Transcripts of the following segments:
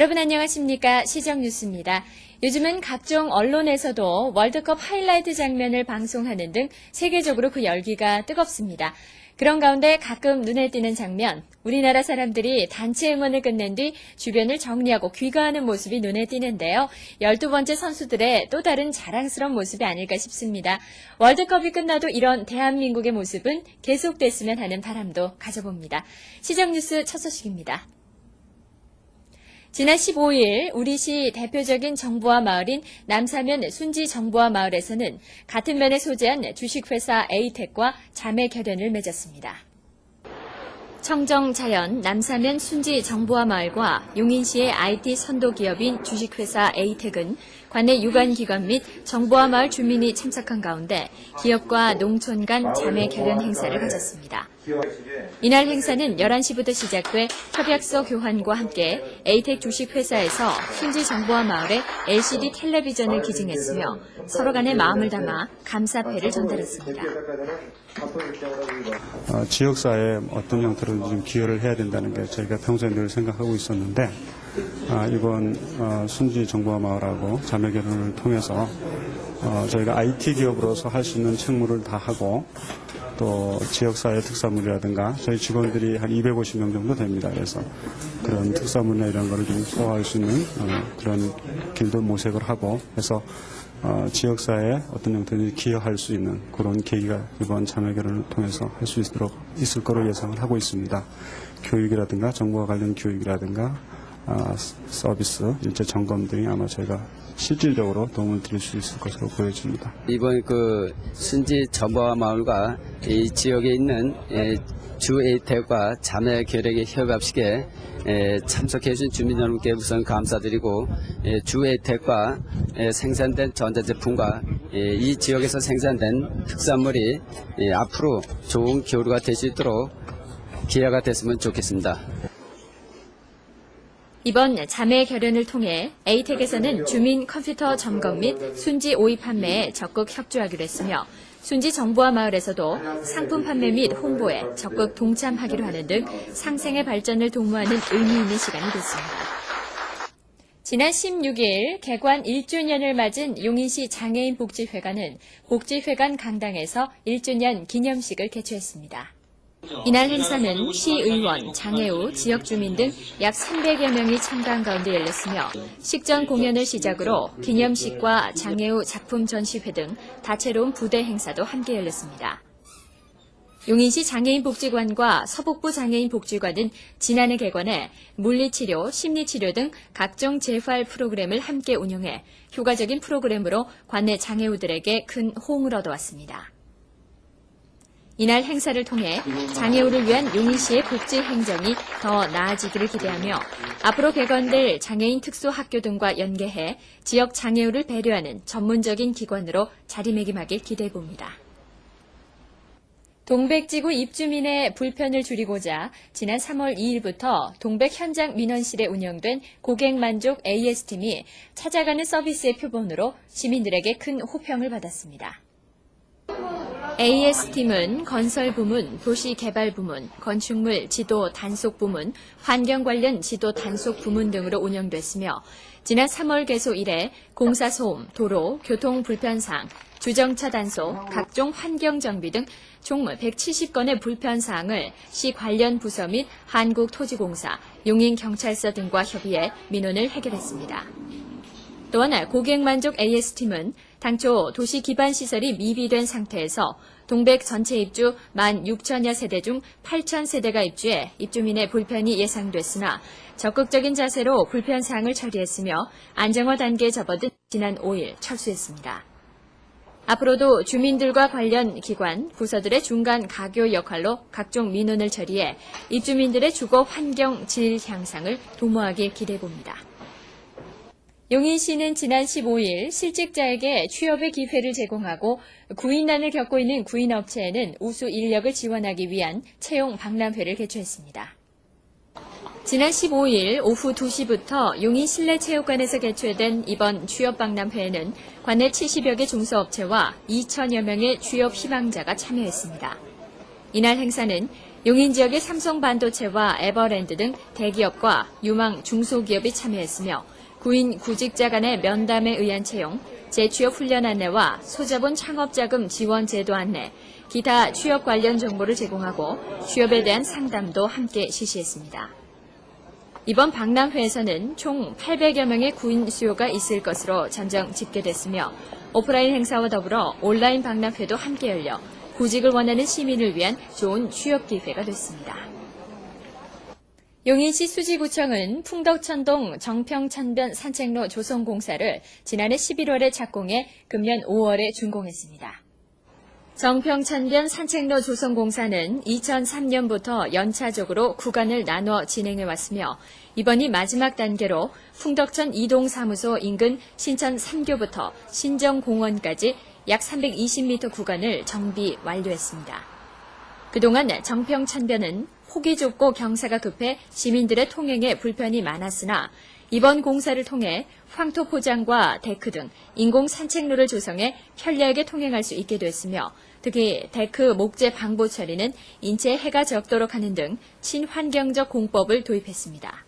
여러분 안녕하십니까? 시정뉴스입니다. 요즘은 각종 언론에서도 월드컵 하이라이트 장면을 방송하는 등 세계적으로 그 열기가 뜨겁습니다. 그런 가운데 가끔 눈에 띄는 장면, 우리나라 사람들이 단체 응원을 끝낸 뒤 주변을 정리하고 귀가하는 모습이 눈에 띄는데요. 12번째 선수들의 또 다른 자랑스러운 모습이 아닐까 싶습니다. 월드컵이 끝나도 이런 대한민국의 모습은 계속됐으면 하는 바람도 가져봅니다. 시정뉴스 첫 소식입니다. 지난 15일 우리시 대표적인 정부와 마을인 남사면 순지 정부와 마을에서는 같은 면에 소재한 주식회사 에이텍과 자매 결연을 맺었습니다. 청정자연 남사면 순지 정부와 마을과 용인시의 IT 선도 기업인 주식회사 에이텍은 관내 유관기관 및 정부와 마을 주민이 참석한 가운데 기업과 농촌 간 자매 결연 행사를 가졌습니다. 이날 행사는 11시부터 시작돼 협약서 교환과 함께 에이텍 주식회사에서 순지 정부와 마을에 LCD 텔레비전을 기증했으며 서로 간의 마음을 담아 감사패를 전달했습니다. 어, 지역사회에 어떤 형태로 좀 기여를 해야 된다는 게 저희가 평소에 늘 생각하고 있었는데 아, 이번 어, 순지 정보화 마을하고 자매 결혼을 통해서 어, 저희가 IT 기업으로서 할 수 있는 책무를 다 하고 또 지역사회 특산물이라든가 저희 직원들이 한 250명 정도 됩니다. 그래서 그런 특산물이나 이런 거를 좀 소화할 수 있는 어, 그런 길도 모색을 하고 해서 어, 지역사회에 어떤 형태든지 기여할 수 있는 그런 계기가 이번 자매 결혼을 통해서 할 수 있도록 있을 거로 예상을 하고 있습니다. 교육이라든가 정보와 관련 교육이라든가 아, 서비스, 일제 점검 등이 아마 저희가 실질적으로 도움을 드릴 수 있을 것으로 보여집니다. 이번 그 순지 정보화 마을과 이 지역에 있는 예, 주 에이텍과 자매 결액의 협약식에 예, 참석해 주신 주민 여러분께 우선 감사드리고 예, 주 에이텍과 예, 생산된 전자제품과 예, 이 지역에서 생산된 특산물이 예, 앞으로 좋은 교류가 될 수 있도록 기회가 됐으면 좋겠습니다. 이번 자매 결연을 통해 에이텍에서는 주민 컴퓨터 점검 및 순지 오이 판매에 적극 협조하기로 했으며 순지 정부와 마을에서도 상품 판매 및 홍보에 적극 동참하기로 하는 등 상생의 발전을 도모하는 의미 있는 시간이 됐습니다. 지난 16일 개관 1주년을 맞은 용인시 장애인 복지회관은 복지회관 강당에서 1주년 기념식을 개최했습니다. 이날 행사는 시의원, 장애우, 지역 주민 등 약 300여 명이 참가한 가운데 열렸으며 식전 공연을 시작으로 기념식과 장애우 작품 전시회 등 다채로운 부대 행사도 함께 열렸습니다. 용인시 장애인 복지관과 서북부 장애인 복지관은 지난해 개관해 물리치료, 심리치료 등 각종 재활 프로그램을 함께 운영해 효과적인 프로그램으로 관내 장애우들에게 큰 호응을 얻어왔습니다. 이날 행사를 통해 장애우를 위한 용인시의 복지 행정이 더 나아지기를 기대하며 앞으로 개관될 장애인 특수학교 등과 연계해 지역 장애우를 배려하는 전문적인 기관으로 자리매김하길 기대해 봅니다. 동백지구 입주민의 불편을 줄이고자 지난 3월 2일부터 동백 현장 민원실에 운영된 고객만족 AS팀이 찾아가는 서비스의 표본으로 시민들에게 큰 호평을 받았습니다. AS팀은 건설 부문, 도시 개발 부문, 건축물 지도 단속 부문, 환경 관련 지도 단속 부문 등으로 운영됐으며 지난 3월 개소 이래 공사 소음, 도로, 교통 불편사항, 주정차 단속, 각종 환경 정비 등 총 170건의 불편사항을 시 관련 부서 및 한국토지공사, 용인경찰서 등과 협의해 민원을 해결했습니다. 또한 고객만족 AS팀은 당초 도시 기반 시설이 미비된 상태에서 동백 전체 입주 1만 6천여 세대 중 8천 세대가 입주해 입주민의 불편이 예상됐으나 적극적인 자세로 불편 사항을 처리했으며 안정화 단계에 접어든 지난 5일 철수했습니다. 앞으로도 주민들과 관련 기관, 부서들의 중간 가교 역할로 각종 민원을 처리해 입주민들의 주거 환경 질 향상을 도모하길 기대해 봅니다. 용인시는 지난 15일 실직자에게 취업의 기회를 제공하고 구인난을 겪고 있는 구인업체에는 우수 인력을 지원하기 위한 채용 박람회를 개최했습니다. 지난 15일 오후 2시부터 용인 실내체육관에서 개최된 이번 취업박람회에는 관내 70여 개 중소업체와 2천여 명의 취업 희망자가 참여했습니다. 이날 행사는 용인 지역의 삼성 반도체와 에버랜드 등 대기업과 유망 중소기업이 참여했으며 구인 구직자 간의 면담에 의한 채용, 재취업 훈련 안내와 소자본 창업자금 지원 제도 안내, 기타 취업 관련 정보를 제공하고 취업에 대한 상담도 함께 실시했습니다. 이번 박람회에서는 총 800여 명의 구인 수요가 있을 것으로 전정 집계됐으며 오프라인 행사와 더불어 온라인 박람회도 함께 열려 구직을 원하는 시민을 위한 좋은 취업 기회가 됐습니다. 용인시 수지구청은 풍덕천동 정평천변 산책로 조성 공사를 지난해 11월에 착공해 금년 5월에 준공했습니다. 정평천변 산책로 조성 공사는 2003년부터 연차적으로 구간을 나눠 진행해 왔으며 이번이 마지막 단계로 풍덕천 이동사무소 인근 신천 3교부터 신정공원까지 약 320m 구간을 정비 완료했습니다. 그동안 정평천변은 폭이 좁고 경사가 급해 시민들의 통행에 불편이 많았으나 이번 공사를 통해 황토 포장과 데크 등 인공 산책로를 조성해 편리하게 통행할 수 있게 됐으며 특히 데크 목재 방부 처리는 인체에 해가 적도록 하는 등 친환경적 공법을 도입했습니다.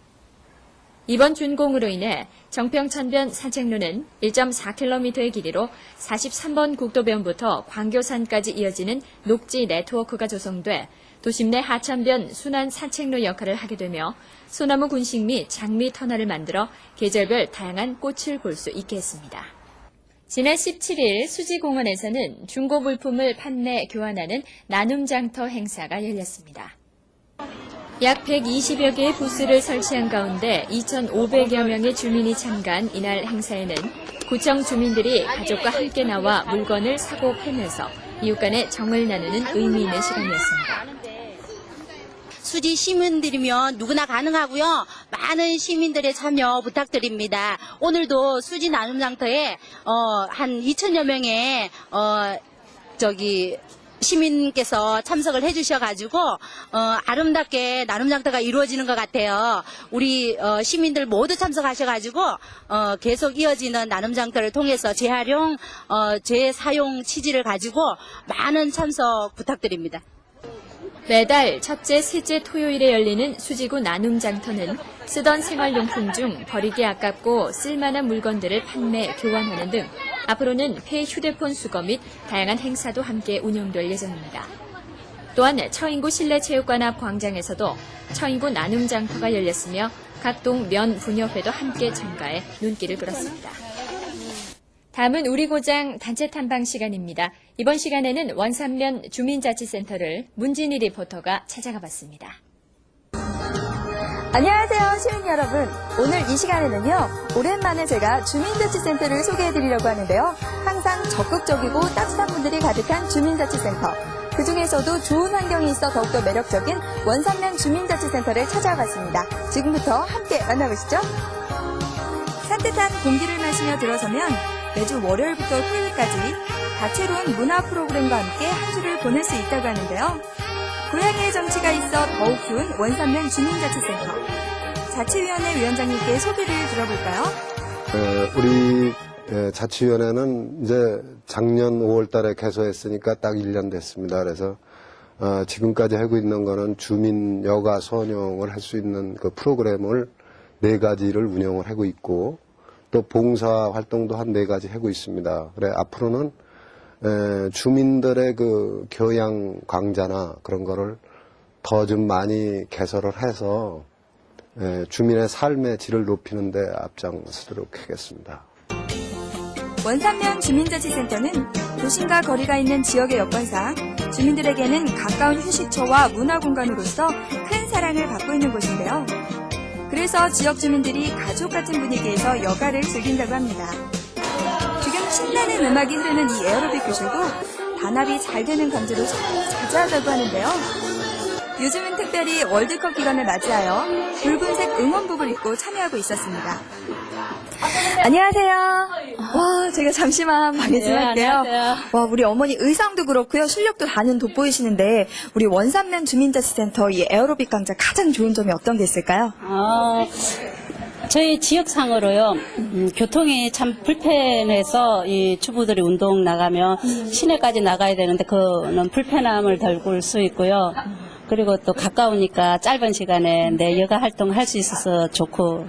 이번 준공으로 인해 정평천변 산책로는 1.4km의 길이로 43번 국도변부터 광교산까지 이어지는 녹지 네트워크가 조성돼 도심 내 하천변 순환 산책로 역할을 하게 되며 소나무 군식 및 장미 터널을 만들어 계절별 다양한 꽃을 볼 수 있게 했습니다. 지난 17일 수지공원에서는 중고 물품을 판매 교환하는 나눔 장터 행사가 열렸습니다. 약 120여 개의 부스를 설치한 가운데 2,500여 명의 주민이 참가한 이날 행사에는 구청 주민들이 가족과 함께 나와 물건을 사고 팔면서 이웃 간의 정을 나누는 의미 있는 시간이었습니다. 수지 시민들이면 누구나 가능하고요. 많은 시민들의 참여 부탁드립니다. 오늘도 수지 나눔 장터에 어, 한 2천여 명의 어, 저기 시민께서 참석을 해주셔가지고 어, 아름답게 나눔 장터가 이루어지는 것 같아요. 우리 어, 시민들 모두 참석하셔가지고 어, 계속 이어지는 나눔 장터를 통해서 재활용, 어, 재사용 취지를 가지고 많은 참석 부탁드립니다. 매달 첫째, 셋째 토요일에 열리는 수지구 나눔 장터는 쓰던 생활용품 중 버리기 아깝고 쓸만한 물건들을 판매, 교환하는 등 앞으로는 폐 휴대폰 수거 및 다양한 행사도 함께 운영될 예정입니다. 또한 처인구 실내체육관 앞 광장에서도 처인구 나눔 장터가 열렸으며 각 동 면 분협회도 함께 참가해 눈길을 끌었습니다. 다음은 우리 고장 단체 탐방 시간입니다. 이번 시간에는 원산면 주민자치센터를 문진희 리포터가 찾아가 봤습니다. 안녕하세요, 시민 여러분. 오늘 이 시간에는요, 오랜만에 제가 주민자치센터를 소개해드리려고 하는데요. 항상 적극적이고 따뜻한 분들이 가득한 주민자치센터. 그 중에서도 좋은 환경이 있어 더욱더 매력적인 원산면 주민자치센터를 찾아왔습니다. 지금부터 함께 만나보시죠. 산뜻한 공기를 마시며 들어서면 매주 월요일부터 토요일까지 다채로운 문화 프로그램과 함께 한 주를 보낼 수 있다고 하는데요. 고향의 정치가 있어 더욱 좋은 원산면 주민자치센터. 자치위원회 위원장님께 소개를 들어볼까요? 에, 우리 에, 자치위원회는 이제 작년 5월 달에 개소했으니까 딱 1년 됐습니다. 그래서 어, 지금까지 하고 있는 거는 주민 여가 선용을 할 수 있는 그 프로그램을 네 가지를 운영을 하고 있고 또 봉사 활동도 한 네 가지 하고 있습니다. 그래 앞으로는 에, 주민들의 그 교양 강좌나 그런 거를 더 좀 많이 개설을 해서 에, 주민의 삶의 질을 높이는 데 앞장서도록 하겠습니다. 원산면 주민자치센터는 도심과 거리가 있는 지역의 여건상 주민들에게는 가까운 휴식처와 문화공간으로서 큰 사랑을 받고 있는 곳인데요. 그래서 지역 주민들이 가족 같은 분위기에서 여가를 즐긴다고 합니다. 주변 신나는 음악이 흐르는 이 에어로빅 교실도 단합이 잘 되는 사용이 자주하다고 하는데요. 요즘은 특별히 월드컵 기간을 맞이하여 붉은색 응원복을 입고 참여하고 있었습니다. 안녕하세요. 와, 제가 잠시만 방해 좀 할게요. 와, 우리 어머니 의상도 그렇고요. 실력도 다는 돋보이시는데 우리 원산면 주민자치센터 이 에어로빅 강좌 가장 좋은 점이 어떤 게 있을까요? 어, 저희 지역상으로요, 음, 교통이 참 불편해서 이 주부들이 운동 나가면 시내까지 나가야 되는데 그는 불편함을 덜볼수 있고요. 그리고 또 가까우니까 짧은 시간에 내 여가 활동을 할수 있어서 좋고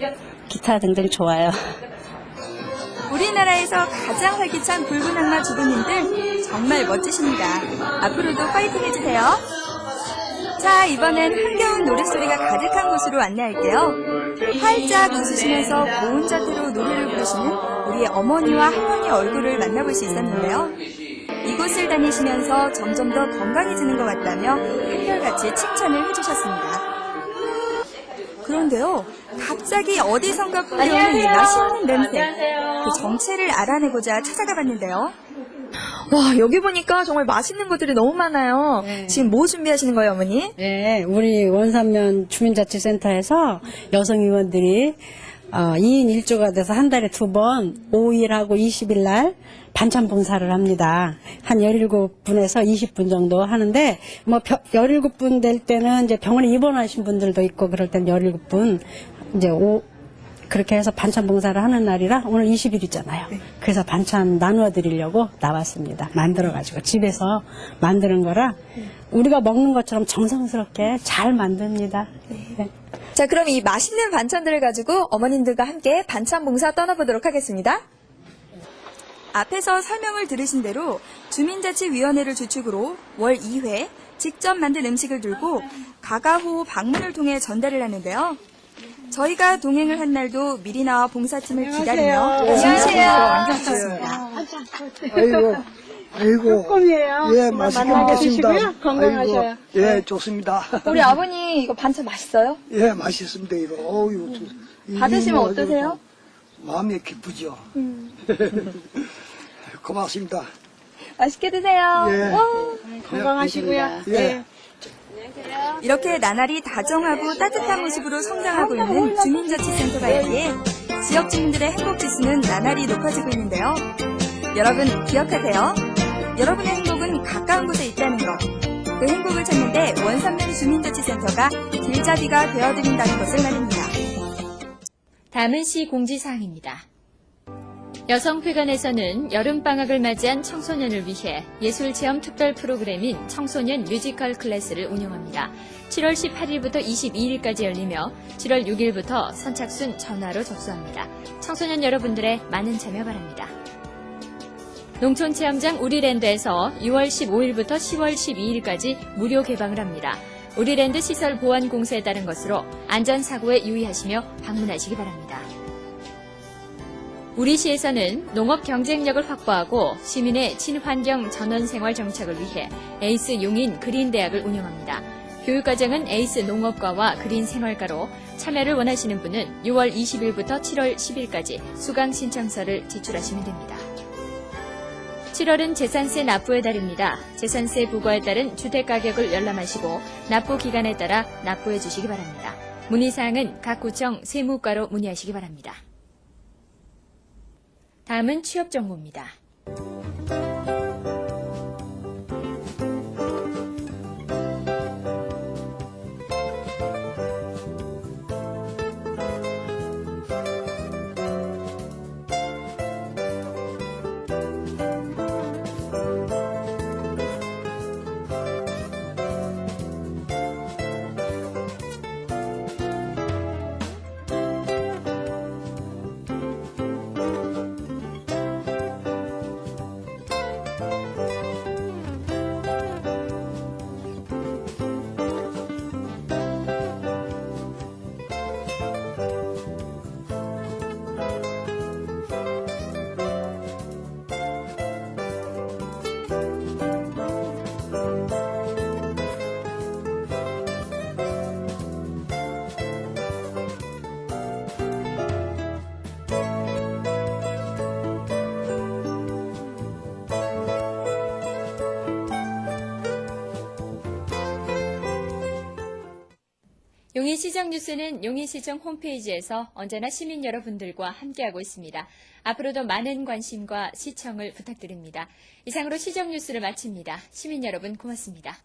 기타 등등 좋아요. 우리나라에서 가장 활기찬 붉은 악마 주부님들 정말 멋지십니다. 앞으로도 파이팅 해주세요. 자, 이번엔 흥겨운 노랫소리가 가득한 곳으로 안내할게요. 활짝 웃으시면서 고운 자태로 노래를 부르시는 우리의 어머니와 할머니 얼굴을 만나볼 수 있었는데요. 이곳을 다니시면서 점점 더 건강해지는 것 같다며 한결같이 칭찬을 해주셨습니다. 그런데요, 갑자기 어디선가 불려오는 이 맛있는 냄새. 그 정체를 알아내고자 찾아가 봤는데요. 와, 여기 보니까 정말 맛있는 것들이 너무 많아요. 지금 뭐 준비하시는 거예요, 어머니? 네, 우리 원산면 주민자치센터에서 여성 의원들이 어, 2인 1조가 돼서 한 달에 두 번 5일하고 20일 날 반찬 봉사를 합니다. 한 17분에서 20분 정도 하는데 뭐 17분 될 때는 이제 병원에 입원하신 분들도 있고 그럴 때는 17분 이제 오, 그렇게 해서 반찬 봉사를 하는 날이라 오늘 20일이잖아요. 그래서 반찬 나누어 드리려고 나왔습니다. 만들어 가지고 집에서 만드는 거라 우리가 먹는 것처럼 정성스럽게 잘 만듭니다. 네. 자, 그럼 이 맛있는 반찬들을 가지고 어머님들과 함께 반찬 봉사 떠나보도록 하겠습니다. 앞에서 설명을 들으신 대로 주민자치위원회를 주축으로 월 2회 직접 만든 음식을 들고 가가호 방문을 통해 전달을 하는데요. 저희가 동행을 한 날도 미리 나와 봉사팀을 기다리며 안녕하세요. 완성했습니다. 아이고, 아이고. 꿈이에요. 예, 맛있게 먹겠습니다. 건강하셔요. 예, 좋습니다. 우리 아버님 이거 반찬 맛있어요? 예, 맛있습니다, 이거. 어유 받으시면 어떠세요? 마음이 기쁘죠. 고맙습니다. 맛있게 드세요. 예. 건강하시고요. 예. 이렇게 나날이 다정하고 따뜻한 모습으로 성장하고 있는 주민자치센터가 있기에 지역 주민들의 행복 지수는 나날이 높아지고 있는데요. 여러분 기억하세요. 여러분의 행복은 가까운 곳에 있다는 것. 그 행복을 찾는데 원산면 주민자치센터가 길잡이가 되어드린다는 것을 말입니다. 다음은 시 공지사항입니다. 여성회관에서는 여름방학을 맞이한 청소년을 위해 예술체험 특별 프로그램인 청소년 뮤지컬 클래스를 운영합니다. 7월 18일부터 22일까지 열리며 7월 6일부터 선착순 전화로 접수합니다. 청소년 여러분들의 많은 참여 바랍니다. 농촌체험장 우리랜드에서 6월 15일부터 10월 12일까지 무료 개방을 합니다. 우리랜드 시설 보안 공사에 따른 것으로 안전사고에 유의하시며 방문하시기 바랍니다. 우리 시에서는 농업 경쟁력을 확보하고 시민의 친환경 전원 생활 정착을 위해 에이스 용인 그린대학을 운영합니다. 교육과정은 에이스 농업과와 그린 생활과로 참여를 원하시는 분은 6월 20일부터 7월 10일까지 수강 신청서를 제출하시면 됩니다. 7월은 재산세 납부의 달입니다. 재산세 부과에 따른 주택가격을 열람하시고 납부 기간에 따라 납부해 주시기 바랍니다. 문의사항은 각 구청 세무과로 문의하시기 바랍니다. 다음은 취업 정보입니다. 용인시정 뉴스는 용인시정 홈페이지에서 언제나 시민 여러분들과 함께하고 있습니다. 앞으로도 많은 관심과 시청을 부탁드립니다. 이상으로 시정 뉴스를 마칩니다. 시민 여러분 고맙습니다.